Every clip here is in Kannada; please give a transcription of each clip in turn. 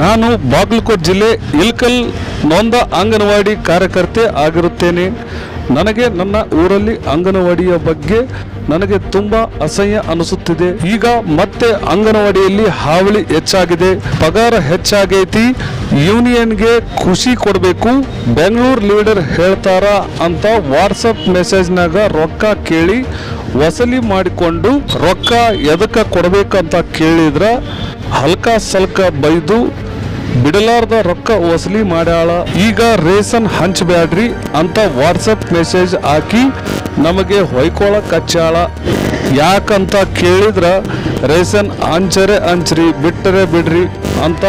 ನಾನು ಬಾಗಲಕೋಟೆ ಜಿಲ್ಲೆ ಇಲ್ಕಲ್ ನೊಂದ ಅಂಗನವಾಡಿ ಕಾರ್ಯಕರ್ತೆ ಆಗಿರುತ್ತೇನೆ. ನನಗೆ ನನ್ನ ಊರಲ್ಲಿ ಅಂಗನವಾಡಿಯ ಬಗ್ಗೆ ನನಗೆ ತುಂಬ ಅಸಹ್ಯ ಅನಿಸುತ್ತಿದೆ. ಈಗ ಮತ್ತೆ ಅಂಗನವಾಡಿಯಲ್ಲಿ ಹಾವಳಿ ಹೆಚ್ಚಾಗಿದೆ. ಪಗಾರ ಹೆಚ್ಚಾಗೈತಿ. ಯೂನಿಯನ್ಗೆ ಖುಷಿ ಕೊಡಬೇಕು. ಬೆಂಗಳೂರು ಲೀಡರ್ ಹೇಳ್ತಾರ ಅಂತ ವಾಟ್ಸಪ್ ಮೆಸೇಜ್ನಾಗ ರೊಕ್ಕ ಕೇಳಿ ವಸೂಲಿ ಮಾಡಿಕೊಂಡು ರೊಕ್ಕ ಎದಕ್ಕೆ ಕೊಡಬೇಕಂತ ಕೇಳಿದ್ರ ಹಲ್ಕ ಸಲ್ಕ ಬೈದು ಬಿಡಲಾರ್ದ ರೊಕ್ಕ ವಸೂಲಿ ಮಾಡ್ಯಾಳ. ಈಗ ರೇಷನ್ ಹಂಚಬ್ಯಾಡ್ರಿ ಅಂತ ವಾಟ್ಸಪ್ ಮೆಸೇಜ್ ಹಾಕಿ ನಮಗೆ ಹೊಯ್ಕೊಳಕ್ ಹಚ್ಚಾಳ ಯಾಕಂತ ಕೇಳಿದ್ರ ರೇಷನ್ ಹಂಚರೆ ಹಂಚ್ರಿ, ಬಿಟ್ಟರೆ ಬಿಡ್ರಿ ಅಂತ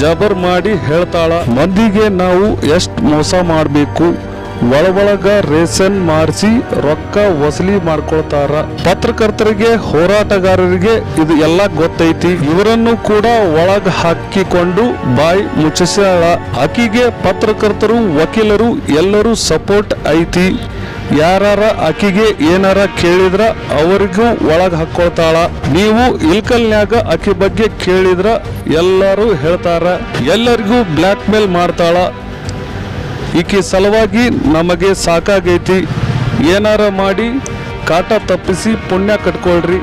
ಜಬರ್ ಮಾಡಿ ಹೇಳ್ತಾಳ. ಮಂದಿಗೆ ನಾವು ಎಷ್ಟು ಮೋಸ ಮಾಡಬೇಕು? ಒಳಗೊಳಗ ರೇಷನ್ ಮಾರಿಸಿ ರೊಕ್ಕ ವಸೂಲಿ ಮಾಡ್ಕೊಳ್ತಾರ. ಪತ್ರಕರ್ತರಿಗೆ, ಹೋರಾಟಗಾರರಿಗೆ ಇದು ಎಲ್ಲ ಗೊತ್ತೈತಿ. ಇವರನ್ನು ಕೂಡ ಒಳಗ ಹಾಕಿಕೊಂಡು ಬಾಯಿ ಮುಚ್ಚಿಸ್ಯಾಳ. ಆಕಿಗೆ ಪತ್ರಕರ್ತರು, ವಕೀಲರು ಎಲ್ಲರೂ ಸಪೋರ್ಟ್ ಐತಿ. ಯಾರಾರ ಆಕಿಗೆ ಏನಾರ ಕೇಳಿದ್ರ ಅವರಿಗೂ ಒಳಗೆ ಹಾಕೊಳ್ತಾಳ. ನೀವು ಇಲ್ಕಲ್ನ್ಯಾಗ ಆಕಿ ಬಗ್ಗೆ ಕೇಳಿದ್ರ ಎಲ್ಲರೂ ಹೇಳ್ತಾರ. ಎಲ್ಲರಿಗೂ ಬ್ಲ್ಯಾಕ್ ಮೇಲ್ ಮಾಡ್ತಾಳ. ಈಕೆ ಸಲುವಾಗಿ ನಮಗೆ ಸಾಕಾಗೈತಿ. ಏನಾರ ಮಾಡಿ ಕಾಟ ತಪ್ಪಿಸಿ ಪುಣ್ಯ ಕಟ್ಕೊಳ್ರಿ.